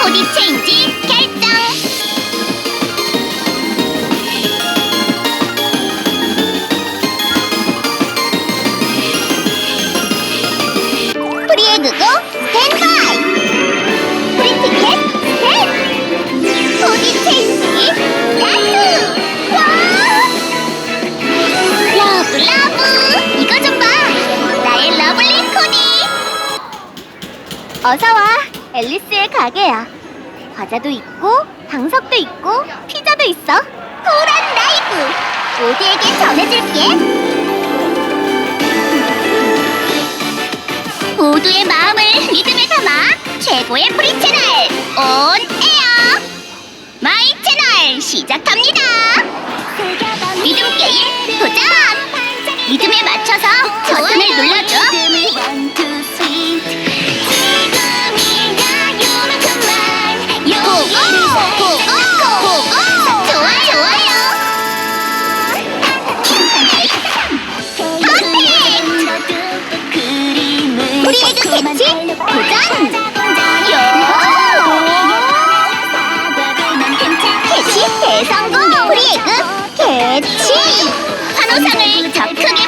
보디 체인지 결정. 프리에그고 스탠바이. 프리티켓 스탠. 보디 체인지 라투. 와. 러브 러브. 이거 좀 봐. 나의 러블리 코디. 어서 와. 앨리스의 가게야. 과자도 있고, 방석도 있고, 피자도 있어. 도란 라이브! 모두에게 전해줄게. 모두의 마음을 리듬에 담아 최고의 프리 채널 온 에어 마이 채널 시작합니다. 리듬 게임 대성공! 프리에그 캐치! 환호상을 더 크게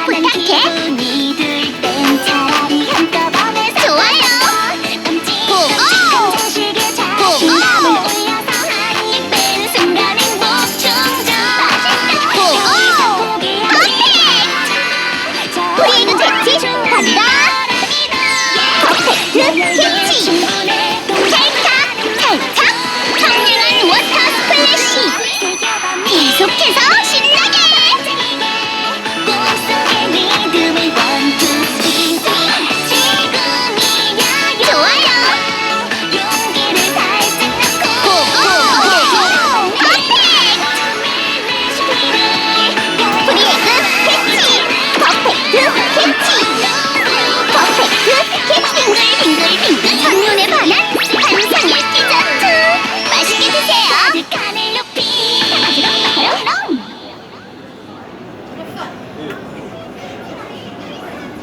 퍼펙트! 프리에